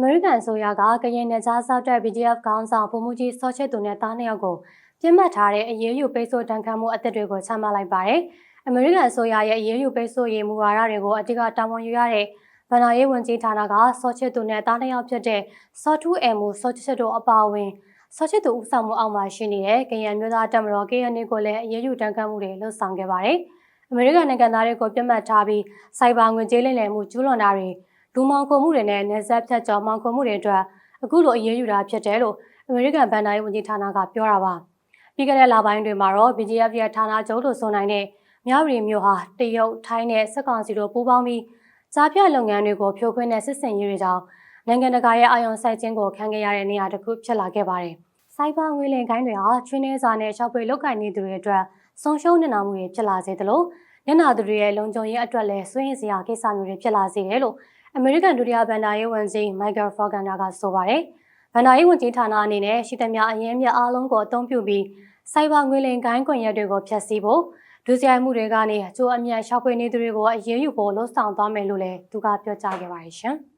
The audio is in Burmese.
အမေရိကန်အစိုးရကကရင်နယ်ခြားစောက်တဲ့ BGF ခေါင်းဆောင်ဗိုလ်မှူးကြီးစောချစ်သူနဲ့တားနှစ်ယောက်ကိုပြစ်မှတ်ထားတဲ့အရေးယူပိတ်ဆို့တန်ခတ်မှုအသစ်တွေကိုချမှတ်လိုက်ပါတယ်။အမေရိကန်အစိုးရရဲ့အရေးယူပိတ်ဆို့ရေးမူဝါဒတွေကိုအတိအကတာဝန်ယူရတဲ့ဗန်နာရေးဝန်ကြီးဌာနကစောချစ်သူနဲ့တားနှစ်ယောက်ဖြစ်တဲ့စောထူးအမ်မူစောချစ်တို့အပါအဝင်စောချစ်သူဦးဆောင်မှုအောက်မှာရှိနေတဲ့ကရင်မျိုးသားတပ်မတော် KNA ကိုလည်းအရေးယူတန်ခတ်မှုတွေလှုပ်ဆောင်ခဲ့ပါတယ်။အမေရိကန်နိုင်ငံသားတွေကိုပြစ်မှတ်ထားပြီးစိုက်ဘာငွေကြေးလိမ်လည်မှုကျူးလွန်တာတွေ လူမောင်ခုံမှုတွေနဲ့နေဆက်ဖြတ်ကျော်မောင်ခုံမှုတွေအတွက်အခုလိုအရေးယူတာဖြစ်တယ်လို့အမေရိကန်ဗန်နာရေးဝန်ကြီးဌာနကပြောတာပါပြီးခဲ့တဲ့လပိုင်းတွေမှာတော့ BGF ရဲ့ဌာနချုပ်လို့ဆိုနိုင်တဲ့မြောက်ရီမျိုးဟာတရုတ်ထိုင်းနဲ့စက်ကောင်စီတို့ပူးပေါင်းပြီးကြားပြလုပ်ငန်းတွေကိုဖြိုခွင်းတဲ့စစ်စင်ရေးတွေကြောင့်နိုင်ငံတကာရဲ့အာရုံစိုက်ခြင်းကိုခံခဲ့ရတဲ့နေရာတစ်ခုဖြစ်လာခဲ့ပါတယ်စိုက်ဘာငွေလင်ကိုင်းတွေဟာချွင်းနေစာနဲ့ရှောက်ပွေလောက်ကင်နေသူတွေအတွက်ဆုံးရှုံးနေနာမှုတွေဖြစ်လာစေသလိုညနာသူတွေရဲ့လုံခြုံရေးအတွက်လည်းစွန့်ရင်စရာကိစ္စမျိုးတွေဖြစ်လာစေတယ်လို့ အမေရိကန်ဒုတိယဗန်ဒါရေးဝန်ကြီးမိုက်ကယ်ဖော်ဂန်နာကဆိုပါတယ်။ဗန်ဒါရေးဝန်ကြီးဌာနအနေနဲ့ရှိသမျှအရင်းမြစ်အားလုံးကိုအသုံးပြုပြီးစိုက်ဘာငွေလင်ကိုင်းကွန်ရက်တွေကိုဖျက်ဆီးဖို့ဒုစရိုက်မှုတွေကနေအကျိုးအမြတ်ရှောက်ဖွေနေသူတွေကိုအရေးယူဖို့လှုံ့ဆော်သွားမယ်လို့လည်းသူကပြောကြားခဲ့ပါတယ်ရှင်။